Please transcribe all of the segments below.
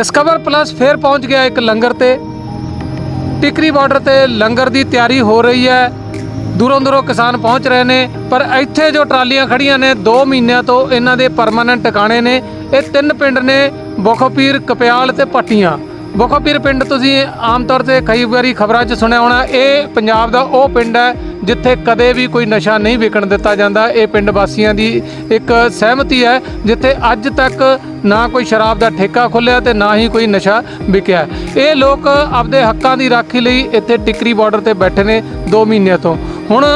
Discover plus ਫੇਰ ਪਹੁੰਚ ਗਿਆ ਇੱਕ ਲੰਗਰ ਤੇ। ਟਿਕਰੀ ਬਾਰਡਰ ਤੇ ਲੰਗਰ ਦੀ ਤਿਆਰੀ ਹੋ ਰਹੀ ਹੈ। ਦੂਰੋਂ ਦੂਰੋਂ ਕਿਸਾਨ ਪਹੁੰਚ ਰਹੇ ਨੇ, ਪਰ ਇੱਥੇ ਜੋ ਟਰਾਲੀਆਂ ਖੜੀਆਂ ਨੇ 2 ਮਹੀਨਿਆਂ ਤੋਂ ਇਹਨਾਂ ਦੇ ਪਰਮਾਨੈਂਟ ਟਿਕਾਣੇ ਨੇ। ਇਹ ਤਿੰਨ ਪਿੰਡ ਨੇ, ਬੋਖੋਪੀਰ, ਕਪਿਆਲ ਤੇ ਪੱਟੀਆਂ ਬੋਖੋਪੀਰ ਪਿੰਡ ਤੁਸੀਂ ਆਮ ਤੌਰ ਤੇ ਕਈ ਵਾਰੀ ਖਬਰਾਂ 'ਚ ਸੁਣਿਆ ਹੋਣਾ, ਇਹ ਪੰਜਾਬ ਦਾ ਉਹ ਪਿੰਡ ਹੈ ਜਿੱਥੇ ਕਦੇ ਵੀ ਕੋਈ ਨਸ਼ਾ ਨਹੀਂ ਵਿਕਣ ਦਿੱਤਾ ਜਾਂਦਾ। ਇਹ ਪਿੰਡ ਵਾਸੀਆਂ ਦੀ ਇੱਕ ਸਹਿਮਤੀ ਹੈ, ਜਿੱਥੇ ਅੱਜ ਤੱਕ ਨਾ ਕੋਈ ਸ਼ਰਾਬ ਦਾ ਠੇਕਾ ਖੁੱਲਿਆ ਤੇ ਨਾ ਹੀ ਕੋਈ ਨਸ਼ਾ ਵਿਕਿਆ। ਇਹ ਲੋਕ ਆਪਦੇ ਹੱਕਾਂ ਦੀ ਰਾਖੀ ਲਈ ਇੱਥੇ ਟਿਕਰੀ ਬਾਰਡਰ ਤੇ ਬੈਠੇ ਨੇ 2 ਮਹੀਨਿਆਂ ਤੋਂ। ਹੁਣ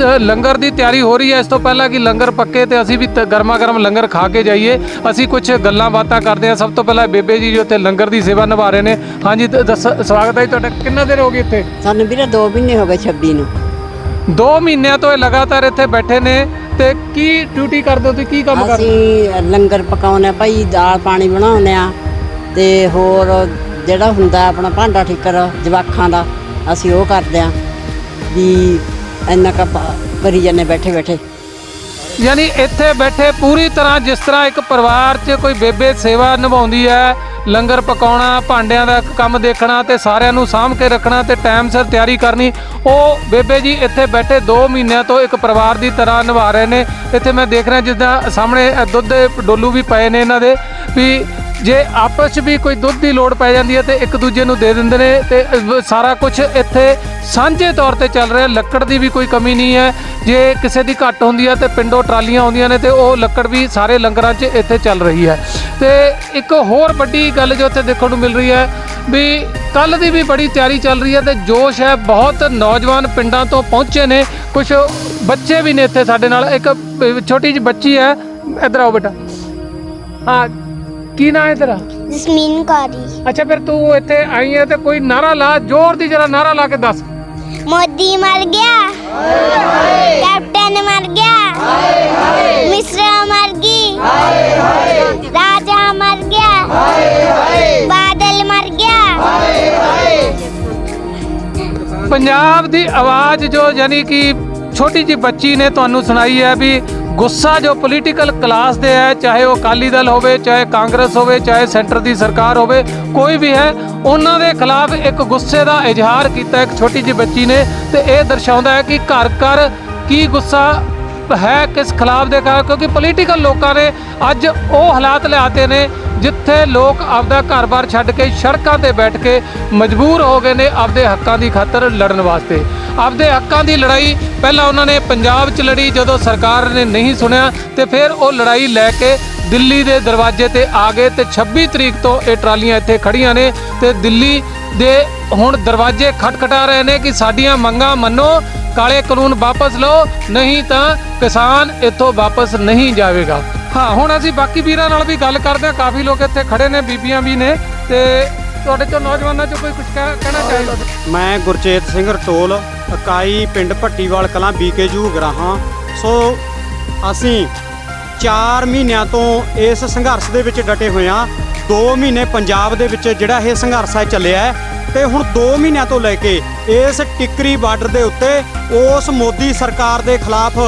ਲੰਗਰ ਦੀ ਤਿਆਰੀ ਹੋ ਰਹੀ ਹੈ। ਇਸ ਤੋਂ ਪਹਿਲਾਂ ਕਿ ਲੰਗਰ ਪੱਕੇ ਤੇ ਅਸੀਂ ਵੀ ਤ- ਗਰਮਾ ਗਰਮ ਲੰਗਰ ਖਾ ਕੇ ਜਾਈਏ। ਅਸੀਂ ਕੁਝ ਗੱਲਾਂ ਬਾਤਾਂ ਕਰਦੇ ਹਾਂ। ਸਭ ਤੋਂ ਪਹਿਲਾਂ ਬੇਬੇ ਜੀ ਜੋ ਇੱਥੇ ਲੰਗਰ ਦੀ ਸੇਵਾ ਨਿਭਾ ਰਹੇ ਨੇ। ਹਾਂਜੀ ਦੱਸ ਸਵਾਗਤ ਹੈ ਜੀ ਤੁਹਾਡਾ। ਕਿੰਨਾ ਦੇਰ ਹੋ ਗਈ ਇੱਥੇ? ਸਾਨੂੰ ਵੀਰੇ 2 ਮਹੀਨੇ ਹੋ ਗਏ 26 ਨੂੰ। 2 ਮਹੀਨਿਆਂ ਤੋਂ ਇਹ ਲਗਾਤਾਰ ਇੱਥੇ ਬੈਠੇ ਨੇ। ਤੇ ਕੀ ਡਿਊਟੀ ਕਰਦੇ ਹੋ ਤੁਸੀਂ? ਕੀ ਕੰਮ ਕਰਦੇ ਅਸੀਂ ਲੰਗਰ ਪਕਾਉਂਦੇ ਆ ਭਾਈ ਦਾਲ ਪਾਣੀ ਬਣਾਉਂਦੇ ਆ ਤੇ ਹੋਰ ਜਿਹੜਾ ਹੁੰਦਾ ਆਪਣਾ ਭਾਂਡਾ ਠਿੱਕਰ ਜਵਾਖਾਂ ਦਾ ਅਸੀਂ ਉਹ ਕਰਦੇ ਆ ਵੀ ਇੰਨਾ ਕ ਕਰੀ ਜਾਂਦੇ ਬੈਠੇ ਬੈਠੇ। ਯਾਨੀ ਇੱਥੇ ਬੈਠੇ ਪੂਰੀ ਤਰ੍ਹਾਂ ਜਿਸ ਤਰ੍ਹਾਂ ਇੱਕ ਪਰਿਵਾਰ 'ਚ ਕੋਈ ਬੇਬੇ ਸੇਵਾ ਨਿਭਾਉਂਦੀ ਹੈ, ਲੰਗਰ ਪਕਾਉਣਾ, ਭਾਂਡਿਆਂ ਦਾ ਕੰਮ ਦੇਖਣਾ ਤੇ ਸਾਰਿਆਂ ਨੂੰ ਸਾਂਭ ਕੇ ਰੱਖਣਾ ਤੇ ਟਾਈਮ ਸਿਰ ਤਿਆਰੀ ਕਰਨੀ, ਉਹ ਬੇਬੇ ਜੀ ਇੱਥੇ ਬੈਠੇ 2 ਮਹੀਨਿਆਂ ਤੋਂ ਇੱਕ ਪਰਿਵਾਰ ਦੀ ਤਰ੍ਹਾਂ ਨਿਭਾ ਰਹੇ ਨੇ। ਇੱਥੇ ਮੈਂ ਦੇਖ ਰਿਹਾ ਜਿੱਦਾਂ ਸਾਹਮਣੇ ਦੁੱਧ ਦੇ ਡੋਲੂ ਵੀ ਪਏ ਨੇ ਇਹਨਾਂ ਦੇ ਵੀ ਜੇ ਆਪਸ 'ਚ ਵੀ ਕੋਈ ਦੁੱਧ ਦੀ ਲੋੜ ਪੈ ਜਾਂਦੀ ਹੈ ਤੇ ਇੱਕ ਦੂਜੇ ਨੂੰ ਦੇ ਦਿੰਦੇ ਨੇ ਤੇ ਸਾਰਾ ਕੁਝ ਇੱਥੇ ਸਾਂਝੇ ਤੌਰ ਤੇ ਚੱਲ ਰਿਹਾ, ਲੱਕੜ ਦੀ ਵੀ ਕੋਈ ਕਮੀ ਨਹੀਂ ਹੈ। ਜੇ ਕਿਸੇ ਦੀ ਘੱਟ ਹੁੰਦੀ ਹੈ ਤੇ ਪਿੰਡੋਂ ਟਰਾਲੀਆਂ ਆਉਂਦੀਆਂ ਨੇ ਤੇ ਉਹ ਲੱਕੜ ਵੀ ਸਾਰੇ ਲੰਗਰਾਂ 'ਚ ਇੱਥੇ ਚੱਲ ਰਹੀ ਹੈ। ਤੇ ਇੱਕ ਹੋਰ ਵੱਡੀ ਗੱਲ ਜੋ ਇੱਥੇ ਦੇਖਣ ਨੂੰ ਮਿਲ ਰਹੀ ਹੈ ਵੀ ਕੱਲ ਦੀ ਵੀ ਬੜੀ ਤਿਆਰੀ ਚੱਲ ਰਹੀ ਹੈ ਤੇ ਜੋਸ਼ ਹੈ, ਬਹੁਤ ਨੌਜਵਾਨ ਪਿੰਡਾਂ ਤੋਂ ਪਹੁੰਚੇ ਨੇ। ਕੁਝ ਬੱਚੇ ਵੀ ਨੇ ਇੱਥੇ ਸਾਡੇ ਨਾਲ, ਇੱਕ ਛੋਟੀ ਜਿਹੀ ਬੱਚੀ ਹੈ। ਇੱਧਰ ਆਓ ਬੇਟਾ। ਹਾਂ ਕੀ ਨਾਂ ਹੈ ਤੇਰਾ? ਜਸਮੀਨ ਕਾਰੀ ਅੱਛਾ ਫਿਰ ਤੂੰ ਇੱਥੇ ਆਈ ਹੈ ਤੇ ਕੋਈ ਨਾਰਾ ਲਾ ਜ਼ੋਰ ਦੀ ਜਰਾ ਨਾਰਾ ਲਾ ਕੇ ਦੱਸ। ਮੋਦੀ ਮਰ ਗਿਆ। ਕੈਪਟਨ ਮਰ ਗਿਆ। ਮਿਸਰਾ ਮਰ ਗਈ। ਰਾਜਾ ਮਰ ਗਿਆ। ਬਾਦਲ ਮਰ ਗਿਆ। ਪੰਜਾਬ ਦੀ ਆਵਾਜ਼ ਜੋ ਯਾਨੀ ਕਿ ਛੋਟੀ ਜਿਹੀ ਬੱਚੀ ਨੇ ਤੁਹਾਨੂੰ ਸੁਣਾਈ ਹੈ ਵੀ ਗੁੱਸਾ ਜੋ ਪੋਲੀਟੀਕਲ ਕਲਾਸ ਦੇ ਹੈ, ਚਾਹੇ ਉਹ ਅਕਾਲੀ ਦਲ ਹੋਵੇ, ਚਾਹੇ ਕਾਂਗਰਸ ਹੋਵੇ, ਚਾਹੇ ਸੈਂਟਰ ਦੀ ਸਰਕਾਰ ਹੋਵੇ, ਕੋਈ ਵੀ ਹੈ, ਉਹਨਾਂ ਦੇ ਖਿਲਾਫ ਇੱਕ ਗੁੱਸੇ ਦਾ ਇਜ਼ਹਾਰ ਕੀਤਾ ਇੱਕ ਛੋਟੀ ਜਿਹੀ ਬੱਚੀ ਨੇ ਤੇ ਇਹ ਦਰਸਾਉਂਦਾ ਹੈ ਕਿ ਘਰ ਘਰ ਕੀ ਗੁੱਸਾ ਹੈ ਕਿਸ ਖਿਲਾਫ ਦੇ ਕਾ ਕਿਉਂਕਿ ਪੋਲੀਟੀਕਲ ਲੋਕਾਂ ਨੇ ਅੱਜ ਉਹ ਹਾਲਾਤ ਲਿਆਤੇ ਨੇ ਜਿੱਥੇ ਲੋਕ ਆਪਦਾ ਘਰ-ਬਾਰ ਛੱਡ ਕੇ ਸੜਕਾਂ ਤੇ ਬੈਠ ਕੇ ਮਜਬੂਰ ਹੋ ਗਏ ਨੇ ਆਪਦੇ ਹੱਕਾਂ ਦੀ ਖਾਤਰ ਲੜਨ ਵਾਸਤੇ। ਆਪਦੇ ਹੱਕਾਂ ਦੀ ਲੜਾਈ ਪਹਿਲਾਂ ਉਹਨਾਂ ਨੇ ਪੰਜਾਬ 'ਚ ਲੜੀ, ਜਦੋਂ ਸਰਕਾਰ ਨੇ ਨਹੀਂ ਸੁਣਿਆ ਤੇ ਫਿਰ ਉਹ ਲੜਾਈ ਲੈ ਕੇ ਦਿੱਲੀ ਦੇ ਦਰਵਾਜ਼ੇ ਤੇ ਆ ਗਏ ਤੇ 26 ਤਰੀਕ ਤੋਂ ਇਹ ਟਰਾਲੀਆਂ ਇੱਥੇ ਖੜੀਆਂ ਨੇ ਤੇ ਦਿੱਲੀ ਦੇ ਹੁਣ ਦਰਵਾਜ਼ੇ ਖਟਖਟਾ ਰਹੇ ਨੇ ਕਿ ਸਾਡੀਆਂ ਮੰਗਾਂ ਮੰਨੋ। ਕਾਲੇ ਕਾਨੂੰਨ ਵਾਪਸ ਲਓ, ਨਹੀਂ ਤਾਂ ਕਿਸਾਨ ਇੱਥੋਂ ਵਾਪਸ ਨਹੀਂ ਜਾਵੇਗਾ। ਹਾਂ, ਹੁਣ ਅਸੀਂ ਬਾਕੀ ਵੀਰਾਂ ਨਾਲ ਵੀ ਗੱਲ ਕਰਦੇ ਹਾਂ। ਕਾਫੀ ਲੋਕ ਇੱਥੇ ਖੜੇ ਨੇ, ਬੀਬੀਆਂ ਵੀ ਨੇ। ਤੇ ਤੁਹਾਡੇ ਤੋਂ ਨੌਜਵਾਨਾਂ ਚੋਂ ਕੋਈ ਕੁਝ ਕਹਿਣਾ ਚਾਹੀਦਾ ਮੈਂ ਗੁਰਚੇਤ ਸਿੰਘ ਰਟੋਲ ਇਕਾਈ ਪਿੰਡ ਭੱਟੀਵਾਲ ਕਲਾਂ ਬੀਕੇਯੂ ਗਰਾਹਾਂ ਸੋ ਅਸੀਂ 4 ਮਹੀਨਿਆਂ ਤੋਂ ਇਸ ਸੰਘਰਸ਼ ਦੇ ਵਿੱਚ ਡਟੇ ਹੋਏ ਹਾਂ। 2 ਮਹੀਨੇ ਪੰਜਾਬ ਦੇ ਵਿੱਚ ਜਿਹੜਾ ਇਹ ਸੰਘਰਸ਼ ਹੈ ਚੱਲਿਆ ਹੈ ਤੇ ਹੁਣ 2 ਮਹੀਨਿਆਂ ਤੋਂ ਲੈ ਕੇ ਇਸ ਟਿੱਕਰੀ ਬਾਰਡਰ ਦੇ ਉੱਤੇ ਉਸ ਮੋਦੀ ਸਰਕਾਰ ਦੇ ਖਿਲਾਫ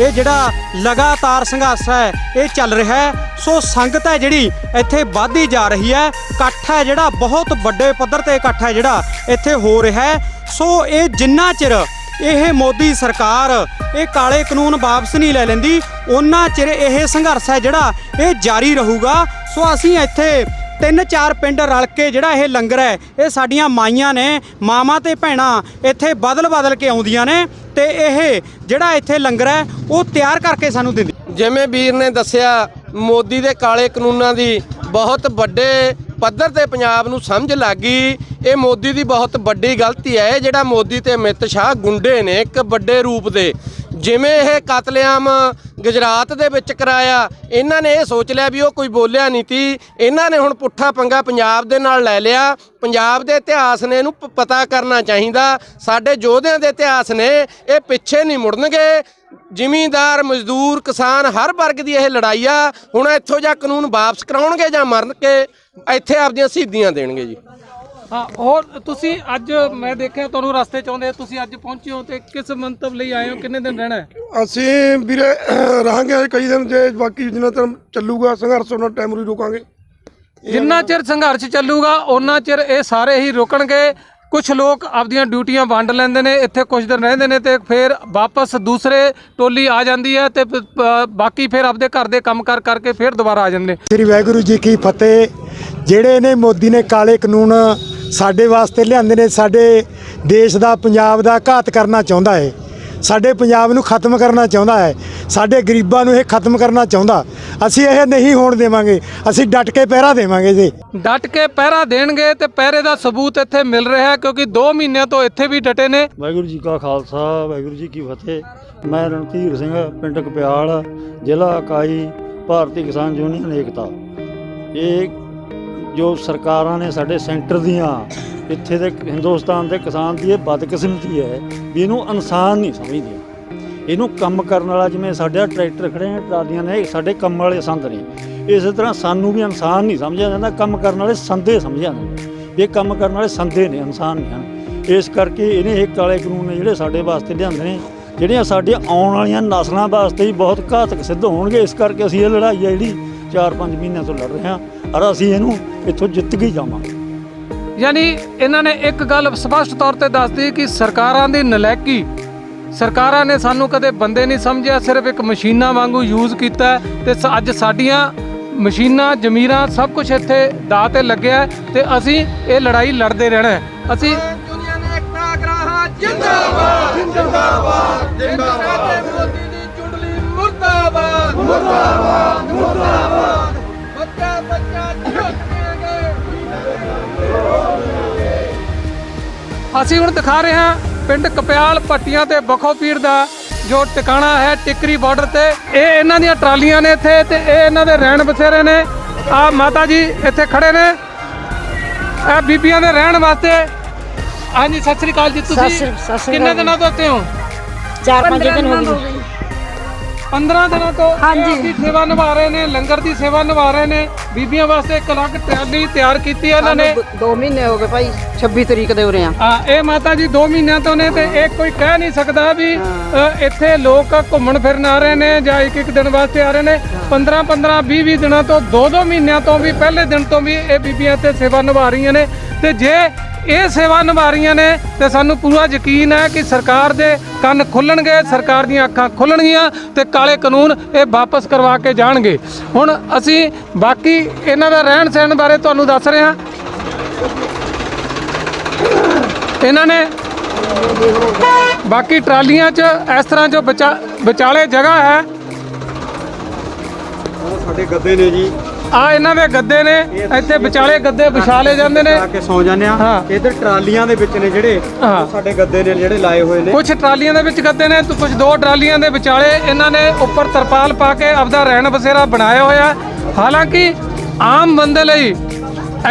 ਇਹ ਜਿਹੜਾ ਲਗਾਤਾਰ ਸੰਘਰਸ਼ ਹੈ, ਇਹ ਚੱਲ ਰਿਹਾ ਹੈ। ਸੋ ਸੰਗਤ ਹੈ ਜਿਹੜੀ ਇੱਥੇ ਵੱਧਦੀ ਜਾ ਰਹੀ ਹੈ। ਇਕੱਠ ਹੈ ਜਿਹੜਾ, ਬਹੁਤ ਵੱਡੇ ਪੱਧਰ ਤੇ ਇਕੱਠ ਹੈ ਜਿਹੜਾ ਇੱਥੇ ਹੋ ਰਿਹਾ ਹੈ। ਸੋ ਇਹ ਜਿੰਨਾ ਚਿਰ ਇਹ ਮੋਦੀ ਸਰਕਾਰ ਇਹ ਕਾਲੇ ਕਾਨੂੰਨ ਵਾਪਸ ਨਹੀਂ ਲੈ ਲੈਂਦੀ ਉਹਨਾਂ ਚਿਰ ਇਹ ਸੰਘਰਸ਼ ਹੈ ਜਿਹੜਾ, ਇਹ ਜਾਰੀ ਰਹੂਗਾ। ਸੋ ਅਸੀਂ ਇੱਥੇ ਤਿੰਨ ਚਾਰ ਪਿੰਡ ਰਲ ਕੇ ਜਿਹੜਾ ਇਹ ਲੰਗਰ ਹੈ, ਇਹ ਸਾਡੀਆਂ ਮਾਈਆਂ ਨੇ, ਮਾਵਾਂ ਤੇ ਭੈਣਾਂ ਇੱਥੇ ਬਦਲ ਬਦਲ ਕੇ ਆਉਂਦੀਆਂ ਨੇ ਤੇ ਇਹ ਜਿਹੜਾ ਇੱਥੇ ਲੰਗਰ ਹੈ, ਉਹ ਤਿਆਰ ਕਰਕੇ ਸਾਨੂੰ ਦਿੰਦੀ ਜਿਵੇਂ ਵੀਰ ਨੇ ਦੱਸਿਆ, ਮੋਦੀ ਦੇ ਕਾਲੇ ਕਾਨੂੰਨਾਂ ਦੀ ਬਹੁਤ ਵੱਡੇ ਪੱਧਰ ਤੇ ਪੰਜਾਬ ਨੂੰ ਸਮਝ ਲੱਗ ਗਈ। ਇਹ ਮੋਦੀ ਦੀ ਬਹੁਤ ਵੱਡੀ ਗਲਤੀ ਹੈ, ਇਹ ਜਿਹੜਾ ਮੋਦੀ ਤੇ ਅਮਿਤ ਸ਼ਾਹ ਗੁੰਡੇ ਨੇ ਇੱਕ ਵੱਡੇ ਰੂਪ ਦੇ। ਜਿਵੇਂ ਇਹ ਕਤਲੇਆਮ ਗੁਜਰਾਤ ਦੇ ਵਿੱਚ ਕਰਾਇਆ। ਇਹਨਾਂ ਨੇ ਇਹ ਸੋਚ ਲਿਆ ਵੀ ਉਹ ਕੋਈ ਬੋਲਿਆ ਨਹੀਂ ਤੀ ਇਹਨਾਂ ਨੇ ਹੁਣ ਪੁੱਠਾ ਪੰਗਾ ਪੰਜਾਬ ਦੇ ਨਾਲ ਲੈ ਲਿਆ। ਪੰਜਾਬ ਦੇ ਇਤਿਹਾਸ ਨੇ ਇਹਨੂੰ ਪ- ਪਤਾ ਕਰਨਾ ਚਾਹੀਦਾ। ਸਾਡੇ ਯੋਧਿਆਂ ਦੇ ਇਤਿਹਾਸ ਨੇ ਇਹ ਪਿੱਛੇ ਨਹੀਂ ਮੁੜਨਗੇ। ਜ਼ਿਮੀਂਦਾਰ, ਮਜ਼ਦੂਰ, ਕਿਸਾਨ ਹਰ ਵਰਗ ਦੀ ਇਹ ਲੜਾਈ ਆ। ਹੁਣ ਇੱਥੋਂ ਜਾਂ ਕਾਨੂੰਨ ਵਾਪਸ ਕਰਾਉਣਗੇ ਜਾਂ ਮਰਨ ਕੇ ਇੱਥੇ ਆਪਦੀਆਂ ਸ਼ਹੀਦੀਆਂ ਦੇਣਗੇ ਜੀ। ਹਾਂ ਹੋਰ ਤੁਸੀਂ ਅੱਜ ਮੈਂ ਦੇਖਿਆ ਤੁਹਾਨੂੰ ਰਸਤੇ ਚ ਆਉਂਦੇ ਤੁਸੀਂ ਅੱਜ ਪਹੁੰਚੇ ਹੋ ਤੇ ਕਿਸ ਮੰਤਵ ਲਈ ਆਏ ਹੋ ਕਿੰਨੇ ਦਿਨ ਰਹਿਣਾ ਹੈ? ਅਸੀਂ ਵੀਰੇ ਰਹਾਂਗੇ ਕਈ ਦਿਨ ਜੇ ਬਾਕੀ ਜਿੰਨਾ ਟਾਈਮ ਚੱਲੂਗਾ ਸੰਘਰਸ਼ ਉਹਨਾਂ ਟਾਈਮ ਨੂੰ ਰੋਕਾਂਗੇ। ਜਿੰਨਾ ਚਿਰ ਸੰਘਰਸ਼ ਚੱਲੂਗਾ ਉਹਨਾਂ ਚਿਰ ਇਹ ਸਾਰੇ ਹੀ ਰੁਕਣਗੇ। ਕੁਝ ਲੋਕ ਆਪਦੀਆਂ ਡਿਊਟੀਆਂ ਵੰਡ ਲੈਂਦੇ ਨੇ ਇੱਥੇ ਕੁਝ ਦਿਨ ਰਹਿੰਦੇ ਨੇ ਤੇ ਫਿਰ ਵਾਪਸ ਦੂਸਰੇ ਟੋਲੀ ਆ ਜਾਂਦੀ ਹੈ ਤੇ ਬਾਕੀ ਫਿਰ ਆਪਦੇ ਘਰ ਦੇ ਕੰਮ ਕਰ ਕਰਕੇ ਫਿਰ ਦੁਬਾਰਾ ਆ ਜਾਂਦੇ ਨੇ। ਸ੍ਰੀ ਵਾਹਿਗੁਰੂ ਜੀ ਕੀ ਫਤਿਹ। ਜਿਹੜੇ ਨੇ ਮੋਦੀ ਨੇ ਕਾਲੇ ਕਾਨੂੰਨ ਸਾਡੇ ਵਾਸਤੇ ਲਿਆਂਦੇ ਨੇ ਸਾਡੇ ਦੇਸ਼ ਦਾ ਪੰਜਾਬ ਦਾ ਘਾਤ ਕਰਨਾ ਚਾਹੁੰਦਾ ਹੈ। ਸਾਡੇ ਪੰਜਾਬ ਨੂੰ ਖਤਮ ਕਰਨਾ ਚਾਹੁੰਦਾ ਹੈ। ਸਾਡੇ ਗਰੀਬਾਂ ਨੂੰ ਇਹ ਖਤਮ ਕਰਨਾ ਚਾਹੁੰਦਾ। ਅਸੀਂ ਇਹ ਨਹੀਂ ਹੋਣ ਦੇਵਾਂਗੇ। ਅਸੀਂ ਡਟ ਕੇ ਪਹਿਰਾ ਦੇਵਾਂਗੇ ਜੀ। ਡਟ ਕੇ ਪਹਿਰਾ ਦੇਣਗੇ ਤੇ ਪਹਿਰੇ ਦਾ ਸਬੂਤ ਇੱਥੇ ਮਿਲ ਰਿਹਾ ਹੈ ਕਿਉਂਕਿ 2 ਮਹੀਨਿਆਂ ਤੋਂ ਇੱਥੇ ਵੀ ਡਟੇ ਨੇ। ਵਾਹਿਗੁਰੂ ਜੀ ਕਾ ਖਾਲਸਾ ਵਾਹਿਗੁਰੂ ਜੀ ਕੀ ਫਤਿਹ। ਮੈਂ ਰਣਧੀਰ ਸਿੰਘ ਪਿੰਡ ਕਪਿਆਲ ਜ਼ਿਲ੍ਹਾ ਇਕਾਈ ਭਾਰਤੀ ਕਿਸਾਨ ਯੂਨੀਅਨ ਏਕਤਾ। ਇਹ ਜੋ ਸਰਕਾਰਾਂ ਨੇ ਸਾਡੇ ਸੈਂਟਰ ਦੀਆਂ, ਇੱਥੇ ਦੇ ਹਿੰਦੁਸਤਾਨ ਦੇ ਕਿਸਾਨ ਦੀ ਇਹ ਬਦਕਿਸਮਤੀ ਹੈ ਵੀ ਇਹਨੂੰ ਇਨਸਾਨ ਨਹੀਂ ਸਮਝਦੀਆਂ ਇਹਨੂੰ ਕੰਮ ਕਰਨ ਵਾਲਾ ਜਿਵੇਂ ਸਾਡੇ ਟਰੈਕਟਰ ਖੜੇ ਨੇ ਟਰਾਲੀਆਂ ਨੇ ਸਾਡੇ ਕੰਮ ਵਾਲੇ ਸੰਦ ਨੇ। ਇਸੇ ਤਰ੍ਹਾਂ ਸਾਨੂੰ ਵੀ ਇਨਸਾਨ ਨਹੀਂ ਸਮਝਿਆ ਜਾਂਦਾ, ਕੰਮ ਕਰਨ ਵਾਲੇ ਸੰਦੇ ਸਮਝਿਆ ਜਾਂਦਾ। ਇਹ ਕੰਮ ਕਰਨ ਵਾਲੇ ਸੰਦੇ ਨੇ, ਇਨਸਾਨ ਨਹੀਂ ਹਨ। ਇਸ ਕਰਕੇ ਇਹਨੇ ਇਹ ਕਾਲੇ ਕਾਨੂੰਨ ਨੇ ਜਿਹੜੇ ਸਾਡੇ ਵਾਸਤੇ ਲਿਆਂਦੇ ਨੇ, ਜਿਹੜੀਆਂ ਸਾਡੀਆਂ ਆਉਣ ਵਾਲੀਆਂ ਨਸਲਾਂ ਵਾਸਤੇ ਹੀ ਬਹੁਤ ਘਾਤਕ ਸਿੱਧ ਹੋਣਗੇ। ਇਸ ਕਰਕੇ ਅਸੀਂ ਇਹ ਲੜਾਈ ਹੈ ਜਿਹੜੀ 4-5 ਮਹੀਨਿਆਂ ਤੋਂ ਲੜ ਰਹੇ ਹਾਂ ਔਰ ਅਸੀਂ ਇਹਨੂੰ ਇੱਥੋਂ ਜਿੱਤ ਕੇ ਜਾਵਾਂਗੇ ਯਾਨੀ ਇਹਨਾਂ ਨੇ ਇੱਕ ਗੱਲ ਸਪਸ਼ਟ ਤੌਰ ਤੇ ਦੱਸਦੀ ਕਿ ਸਰਕਾਰਾਂ ਦੀ ਨਲਾਇਕੀ ਸਰਕਾਰਾਂ ਨੇ ਸਾਨੂੰ ਕਦੇ ਬੰਦੇ ਨਹੀਂ ਸਮਝਿਆ ਸਿਰਫ ਇੱਕ ਮਸ਼ੀਨਾਂ ਵਾਂਗੂ ਯੂਜ਼ ਕੀਤਾ ਤੇ ਸ- ਅੱਜ ਸਾਡੀਆਂ ਮਸ਼ੀਨਾਂ ਜ਼ਮੀਰਾਂ ਸਭ ਕੁਝ ਇੱਥੇ ਦਾਅ ਤੇ ਲੱਗਿਆ ਹੈ ਤੇ ਅਸੀਂ ਇਹ ਲੜਾਈ ਲੜਦੇ ਰਹਿਣਾ ਹੈ। ਅਸੀਂ ਯੂਨੀਅਨ ਏਕਤਾ ਗਰਾਹਾਂ ਜਿੰਦਾਬਾਦ! ਜਿੰਦਾਬਾਦ! ਜਿੰਦਾਬਾਦ! ਮੋਦੀ ਦੀ ਚੁੰਡਲੀ ਮੁਰਦਾਬਾਦ ਮੁਰਦਾਬਾਦ ਮੁਰਦਾਬਾਦ। ਬੱਚਾ ਬੱਚਾ ਝੋਕੇਗੇ ਅਸੀਂ ਹੁਣ ਦਿਖਾ ਰਹੇ ਹਾਂ ਪਿੰਡ ਕਪਿਆਲ ਪੱਟੀਆਂ ਤੇ ਬਖੋ ਪੀਰ ਦਾ ਜੋ ਟਿਕਾਣਾ ਹੈ ਟਿਕਰੀ ਬਾਰਡਰ ਤੇ। ਇਹ ਇਹਨਾਂ ਦੀਆਂ ਟਰਾਲੀਆਂ ਨੇ ਇੱਥੇ ਤੇ ਇਹ ਇਹਨਾਂ ਦੇ ਰਹਿਣ ਬਸੇਰੇ ਨੇ। ਆ ਮਾਤਾ ਜੀ ਇੱਥੇ ਖੜੇ ਨੇ। ਇਹ ਬੀਬੀਆਂ ਦੇ ਰਹਿਣ ਵਾਸਤੇ। ਹਾਂਜੀ ਸਤਿ ਸ੍ਰੀ ਅਕਾਲ ਜੀ ਤੁਸੀਂ ਕਿੰਨੇ। ਦਿਨਾਂ ਤੋਂ ਇੱਥੇ ਹੋ? ਚਾਰ ਪੰਜ ਦਿਨ ਹੋ ਗਏ 15 ਦਿਨਾਂ ਤੋਂ ਹਾਂਜੀ। ਸੇਵਾ ਨਿਭਾ ਰਹੇ ਨੇ ਲੰਗਰ ਦੀ ਸੇਵਾ ਨਿਭਾ ਰਹੇ ਨੇ। ਬੀਬੀਆਂ ਵਾਸਤੇ ਇੱਕ ਅਲੱਗ ਟਰਾਲੀ ਤਿਆਰ ਕੀਤੀ ਹੈ ਇਹਨਾਂ ਨੇ। 2 ਮਹੀਨੇ ਹੋ ਗਏ ਭਾਈ 26 ਤਰੀਕ ਦੇ ਉਰੇ ਆ। ਆ ਇਹ ਮਾਤਾ ਜੀ 2 ਮਹੀਨਿਆਂ ਤੋਂ ਨੇ ਤੇ ਇਹ ਕੋਈ ਕਹਿ ਨਹੀਂ ਸਕਦਾ ਵੀ ਅ, ਇੱਥੇ ਲੋਕ ਘੁੰਮਣ ਫਿਰਨ ਆ ਰਹੇ ਨੇ ਜਾਂ ਇੱਕ ਇੱਕ ਦਿਨ ਵਾਸਤੇ ਆ ਰਹੇ ਨੇ। 15 15 20 20 ਦਿਨਾਂ ਤੋਂ 2 2 ਮਹੀਨਿਆਂ ਤੋਂ ਵੀ ਪਹਿਲੇ ਦਿਨ ਤੋਂ ਵੀ ਇਹ ਬੀਬੀਆਂ ਇੱਥੇ ਸੇਵਾ ਨਿਭਾ ਰਹੀਆਂ ਨੇ। ਤੇ ਜੇ ਇਹ ਸੇਵਾ ਨਿਭਾ ਰਹੀਆਂ ਨੇ ਤੇ ਸਾਨੂੰ ਪੂਰਾ ਯਕੀਨ ਹੈ ਕਿ ਸਰਕਾਰ ਦੇ ਕੰਨ ਖੁੱਲਣਗੇ ਸਰਕਾਰ ਦੀਆਂ ਅੱਖਾਂ ਖੁੱਲਣਗੀਆਂ ਤੇ ਕਾਲੇ ਕਾਨੂੰਨ ਇਹ ਵਾਪਸ ਕਰਵਾ ਕੇ ਜਾਣਗੇ। ਹੁਣ ਅਸੀਂ ਬਾਕੀ ਇਹਨਾਂ ਦਾ ਰਹਿਣ ਸਹਿਣ ਬਾਰੇ ਤੁਹਾਨੂੰ ਦੱਸ ਰਹੇ। ਇਹਨਾਂ ਨੇ ਬਾਕੀ ਟਰਾਲੀਆਂ 'ਚ ਇਸ ਤਰ੍ਹਾਂ ਜੋ ਵਿਚਾ- ਵਿਚਾਲੇ ਜਗ੍ਹਾ ਹੈ। ਸਾਡੇ ਗੱਦੇ ਨੇ ਜੀ। ਆ ਇਹਨਾਂ ਦੇ ਗੱਦੇ ਨੇ ਇੱਥੇ ਵਿਚਾਲੇ ਗੱਦੇ ਵਿਛਾ ਲਏ ਜਾਂਦੇ ਨੇ। ਆ ਕੇ ਸੌ ਜਾਂਦੇ ਆ। ਇਧਰ ਟਰਾਲੀਆਂ ਦੇ ਵਿੱਚ ਨੇ ਜਿਹੜੇ ਸਾਡੇ ਗੱਦੇ ਨੇ ਜਿਹੜੇ ਲਾਏ ਹੋਏ ਨੇ। ਕੁਝ ਟਰਾਲੀਆਂ ਦੇ ਵਿੱਚ ਗੱਦੇ ਨੇ ਤੇ ਕੁਝ ਦੋ ਟਰਾਲੀਆਂ ਦੇ ਵਿਚਾਲੇ ਇਹਨਾਂ ਨੇ ਉੱਪਰ ਤਰਪਾਲ ਪਾ ਕੇ ਆਪਦਾ ਰਹਿਣ ਬਸੇਰਾ ਬਣਾਇਆ ਹੋਇਆ। ਹਾਲਾਂਕਿ ਆਮ ਬੰਦੇ ਲਈ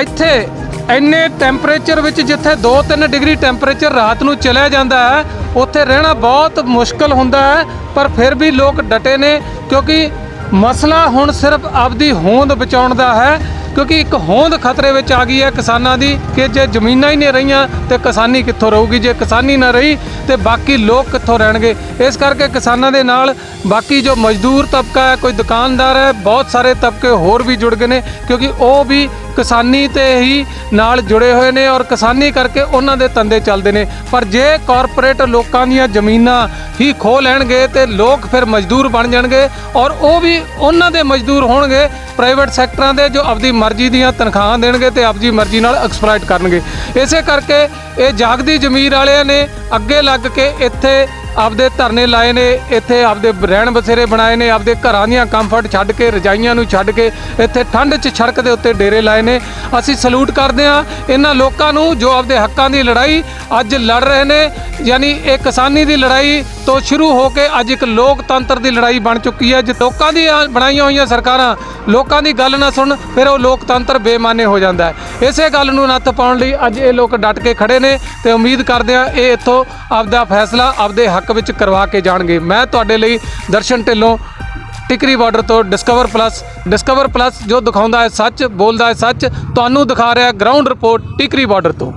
ਇੱਥੇ ਇੰਨੇ ਟੈਂਪਰੇਚਰ ਵਿੱਚ ਜਿੱਥੇ 2-3 ਡਿਗਰੀ ਟੈਂਪਰੇਚਰ ਰਾਤ ਨੂੰ ਚਲਿਆ ਜਾਂਦਾ ਹੈ, ਉੱਥੇ ਰਹਿਣਾ ਬਹੁਤ ਮੁਸ਼ਕਲ ਹੁੰਦਾ ਹੈ, ਪਰ ਫਿਰ ਵੀ ਲੋਕ ਡਟੇ ਨੇ ਕਿਉਂਕਿ ਮਸਲਾ ਹੁਣ ਸਿਰਫ ਆਪਦੀ ਹੋਂਦ ਬਚਾਉਣ ਦਾ ਹੈ। ਕਿਉਂਕਿ ਇੱਕ ਹੋਂਦ ਖਤਰੇ ਵਿੱਚ ਆ ਗਈ ਹੈ ਕਿਸਾਨਾਂ ਦੀ ਕਿ ਜੇ ਜ਼ਮੀਨਾਂ ਹੀ ਨਹੀਂ ਰਹੀਆਂ ਤੇ ਕਿਸਾਨੀ ਕਿੱਥੋਂ ਰਹੂਗੀ? ਜੇ ਕਿਸਾਨੀ ਨਾ ਰਹੀ ਤੇ ਬਾਕੀ ਲੋਕ ਕਿੱਥੋਂ ਰਹਿਣਗੇ? ਇਸ ਕਰਕੇ ਕਿਸਾਨਾਂ ਦੇ ਨਾਲ ਬਾਕੀ ਜੋ ਮਜ਼ਦੂਰ ਤਬਕਾ ਹੈ, ਕੋਈ ਦੁਕਾਨਦਾਰ ਹੈ, ਬਹੁਤ ਸਾਰੇ ਤਬਕੇ ਹੋਰ ਵੀ ਜੁੜ ਗਏ ਨੇ ਕਿਉਂਕਿ ਉਹ ਵੀ ਕਿਸਾਨੀ ਤੇ ਹੀ ਨਾਲ ਜੁੜੇ ਹੋਏ ਨੇ ਔਰ ਕਿਸਾਨੀ ਕਰਕੇ ਉਹਨਾਂ ਦੇ ਤੰਦੇ ਚੱਲਦੇ ਨੇ। ਪਰ ਜੇ ਕਾਰਪੋਰੇਟ ਲੋਕਾਂ ਦੀਆਂ ਜ਼ਮੀਨਾਂ ਹੀ ਖੋ ਲੈਣਗੇ ਤੇ ਲੋਕ ਫਿਰ ਮਜ਼ਦੂਰ ਬਣ ਜਾਣਗੇ ਔਰ ਉਹ ਵੀ ਉਹਨਾਂ ਦੇ ਮਜ਼ਦੂਰ ਹੋਣਗੇ ਪ੍ਰਾਈਵੇਟ ਸੈਕਟਰਾਂ ਦੇ ਜੋ ਆਪਦੀ ਮਰਜ਼ੀ ਦੀਆਂ ਤਨਖਾਹਾਂ ਦੇਣਗੇ ਤੇ ਆਪਦੀ ਮਰਜ਼ੀ ਨਾਲ ਐਕਸਪਲੋਇਟ ਕਰਨਗੇ। ਇਸੇ ਕਰਕੇ ਇਹ ਜਾਗਦੀ ਜ਼ਮੀਰ ਵਾਲਿਆਂ ਨੇ ਅੱਗੇ ਲੱਗ ਕੇ ਇੱਥੇ ਆਪਦੇ ਧਰਨੇ ਲਾਏ ਨੇ, ਇੱਥੇ ਆਪਦੇ ਰਹਿਣ ਬਸੇਰੇ ਬਣਾਏ ਨੇ, ਆਪਦੇ ਘਰਾਂ ਦੀਆਂ ਕੰਫਰਟ ਛੱਡ ਕੇ, ਰਜਾਈਆਂ ਨੂੰ ਛੱਡ ਕੇ, ਇੱਥੇ ਠੰਡ 'ਚ ਸੜਕ ਦੇ ਉੱਤੇ ਡੇਰੇ ਲਾਏ ਨੇ। ਅਸੀਂ ਸਲੂਟ ਕਰਦੇ ਹਾਂ ਇਹਨਾਂ ਲੋਕਾਂ ਨੂੰ ਜੋ ਆਪਦੇ ਹੱਕਾਂ ਦੀ ਲੜਾਈ ਅੱਜ ਲੜ ਰਹੇ ਨੇ, ਯਾਨੀ ਇਹ ਕਿਸਾਨੀ ਦੀ ਲੜਾਈ ਤੋਂ ਸ਼ੁਰੂ ਹੋ ਕੇ ਅੱਜ ਇੱਕ ਲੋਕਤੰਤਰ ਦੀ ਲੜਾਈ ਬਣ ਚੁੱਕੀ ਹੈ। ਜੇ ਲੋਕਾਂ ਦੀ ਬਣਾਈਆਂ ਹੋਈਆਂ ਸਰਕਾਰਾਂ ਲੋਕਾਂ ਦੀ ਗੱਲ ਨਾ ਸੁਣ, ਫਿਰ ਉਹ ਲੋਕਤੰਤਰ ਬੇਮਾਨੇ ਹੋ ਜਾਂਦਾ ਹੈ। ਇਸੇ ਗੱਲ ਨੂੰ ਨੱਥ ਪਾਉਣ ਲਈ ਅੱਜ ਇਹ ਲੋਕ ਡਟ ਕੇ ਖੜੇ ਨੇ ਤੇ ਉਮੀਦ ਕਰਦੇ ਆ ਇਹ ਇੱਥੋਂ ਆਪਦਾ ਫੈਸਲਾ ਆਪਦੇ ਹੱਕ ਵਿੱਚ ਕਰਵਾ ਕੇ ਜਾਣਗੇ। ਮੈਂ ਤੁਹਾਡੇ ਲਈ ਦਰਸ਼ਨ ਢਿੱਲੋਂ ਟਿਕਰੀ ਬਾਰਡਰ ਤੋਂ ਡਿਸਕਵਰ ਪਲੱਸ ਡਿਸਕਵਰ ਪਲੱਸ ਜੋ ਦਿਖਾਉਂਦਾ ਹੈ ਸੱਚ, ਬੋਲਦਾ ਹੈ ਸੱਚ, ਤੁਹਾਨੂੰ ਦਿਖਾ ਰਿਹਾ ਗਰਾਊਂਡ ਰਿਪੋਰਟ ਟਿਕਰੀ ਬਾਰਡਰ ਤੋਂ।